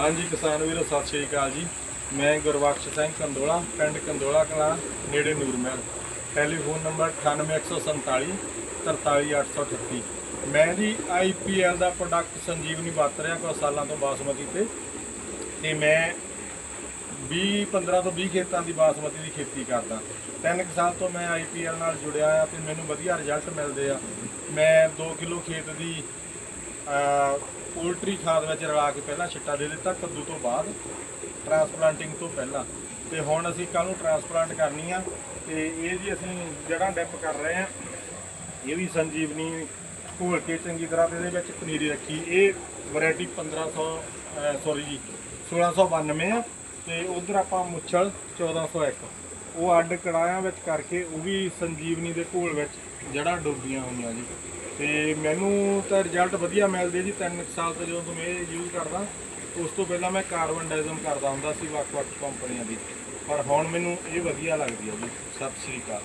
ਹਾਂਜੀ, ਕਿਸਾਨ ਵੀਰੋ, ਸਤਿ ਸ਼੍ਰੀ ਅਕਾਲ ਜੀ। ਮੈਂ ਗੁਰਬਖਸ਼ ਸਿੰਘ ਕੰਦੋਲਾ, ਪਿੰਡ ਕੰਦੋਲਾ ਕਲਾਂ, ਨੇੜੇ ਨੂਰਮਹਿਲ ਟੈਲੀਫੋਨ ਨੰਬਰ 98147 43838 ਮੈਂ ਜੀ ਆਈਪੀਐਲ ਦਾ ਪ੍ਰੋਡਕਟ ਸੰਜੀਵਨੀ ਵਰਤ ਰਿਹਾ ਕੁਝ ਸਾਲਾਂ ਤੋਂ ਬਾਸਮਤੀ ਤੇ। ਤੇ ਮੈਂ 20 15 ਤੋਂ 20 ਖੇਤਾਂ ਦੀ ਬਾਸਮਤੀ ਦੀ ਖੇਤੀ ਕਰਦਾ। ਤਿੰਨ ਕੁ ਸਾਲ ਤੋਂ ਮੈਂ ਆਈਪੀਐਲ ਨਾਲ ਜੁੜਿਆ ਆ ਤੇ ਮੈਨੂੰ ਵਧੀਆ ਰਿਜ਼ਲਟ ਮਿਲਦੇ ਆ। ਮੈਂ 2 ਕਿਲੋ ਖੇਤ ਦੀ ਪੋਲਟਰੀ ਖਾਦ ਵਿੱਚ ਰਲਾ ਕੇ ਪਹਿਲਾਂ ਛਿੱਟਾ ਦੇ ਦਿੱਤਾ, ਕੱਦੂ ਤੋਂ ਬਾਅਦ ਟਰਾਂਸਪਲਾਂਟਿੰਗ ਤੋਂ ਪਹਿਲਾਂ। ਤੇ ਹੁਣ ਅਸੀਂ ਕੱਲ ਨੂੰ ਟਰਾਂਸਪਲਾਂਟ ਕਰਨੀ ਆ, ਤੇ ਇਹ ਜੀ ਅਸੀਂ ਜੜ੍ਹਾਂ ਡਿਪ ਕਰ ਰਹੇ ਆ, ਇਹ ਵੀ ਸੰਜੀਵਨੀ ਘੋਲ ਕੇ ਚੰਗੀ ਤਰ੍ਹਾਂ ਤੇ ਇਹਦੇ ਵਿੱਚ ਪਨੀਰੀ ਰੱਖੀ। ਇਹ ਵੈਰਾਈਟੀ 1500 ਸੌਰੀ ਜੀ 1692 ਆ, ਤੇ ਉਧਰ ਆਪਾਂ ਮੁੱਛਲ 1401 ਉਹ ਅੱਡ ਕੜਾਇਆਂ ਵਿੱਚ ਕਰਕੇ ਉਹ ਵੀ ਸੰਜੀਵਨੀ ਦੇ ਘੋਲ ਵਿੱਚ ਜੜ੍ਹਾਂ ਡੁੱਬੀਆਂ ਹੋਈਆਂ ਜੀ। ਤੇ ਮੈਨੂੰ ਤਾਂ ਰਿਜ਼ਲਟ ਵਧੀਆ ਮਿਲਦੇ ਜੀ, ਤਿੰਨ ਕੁ ਸਾਲ ਤੋਂ ਜਦੋਂ ਤੋਂ ਮੈਂ ਇਹ ਯੂਜ਼ ਕਰਦਾ, ਉਸ ਤੋਂ ਪਹਿਲਾਂ ਮੈਂ ਕਾਰਬਨ ਡਾਈਜ਼ਮ ਕਰਦਾ ਹੁੰਦਾ ਸੀ ਵੱਖ-ਵੱਖ ਕੰਪਨੀਆਂ ਦੀ। ਪਰ ਹੁਣ ਮੈਨੂੰ ਇਹ ਵਧੀਆ ਲੱਗਦੀ ਹੈ ਜੀ, ਸਤਿ ਸ੍ਰੀ ਅਕਾਲ।